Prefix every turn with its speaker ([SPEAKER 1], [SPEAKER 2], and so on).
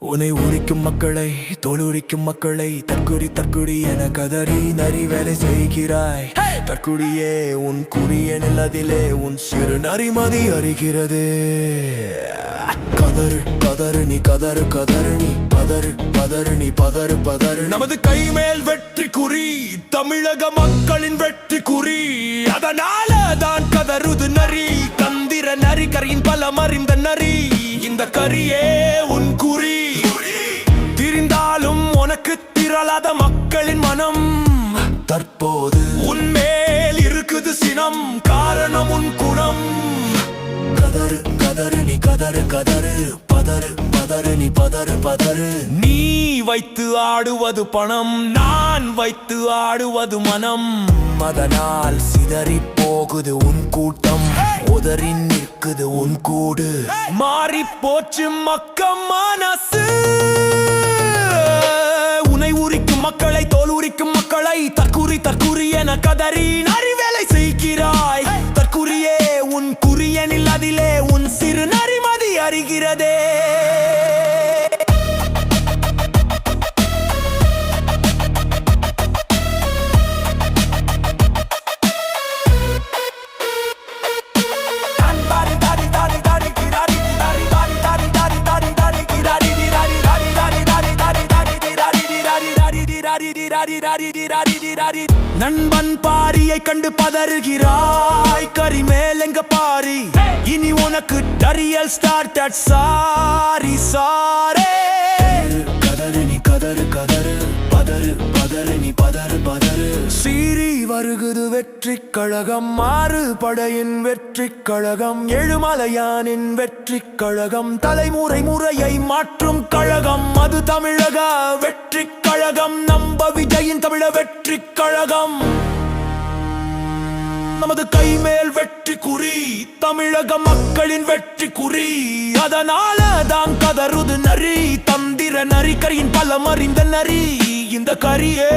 [SPEAKER 1] உன்னை உரிக்கும் மக்களை தோலுரிக்கும் மக்களை தற்குறி தற்குறி என கதறி நரி வேலை செய்கிறாய். தற்குடியே உன் குறிய நிலதிலே உன் சிறு நரிமதி அறிகிறது கதறு கதறு நீ கதறு கதறு நீ பதறு பதறு நீ பதறு பதறு. நமது கைமேல் வெற்றி குறி தமிழக மக்களின் வெற்றி குறி. அதனால தான் கதறுது நரி தந்திர நரி கரியின் பலம் அறிந்த நரி. இந்த கரியே தற்போது. உன்மேல் இருக்குது சினம் காரணம் உன் குணம். கதறு கதறு நீ கதறு கதறு. பதறு பதறு நீ பதறு பதறு. நீ வைத்து ஆடுவது பணம் நான் வைத்து ஆடுவது மனம். அதனால் சிதறி போகுது உன் கூட்டம். உதறி நிற்குது உன் கூடு. மாறி போச்சு மக்கம் மனசு. நரிமதி அறிகிறதே நண்பன் பாரியை கண்டு பதறுகிறாய் கரி மேலெங்க பாரி இனி உனக்கு டரியல் ஸ்டார்ட் அட் சாரி சாரே கதறு நீ கதறு கதறு. பதறு பதறு நீ பதறு பதறு. சீறி வருகுது வெற்றி கழகம் மாறு படையின் வெற்றி கழகம் எழுமலையானின் வெற்றி கழகம். தலைமுறை முறையை மாற்றும் கழகம் அது தமிழக வெற்றி கழகம். நம்ப விஜயின் தமிழ வெற்றி கழகம். நமது கைமேல் வெற்றி குறி தமிழக மக்களின் வெற்றி குறி. அதனால தான் கதறுது நரி தந்திர நரி கரியின் பலம் அறிந்த நரி. இந்த கரியே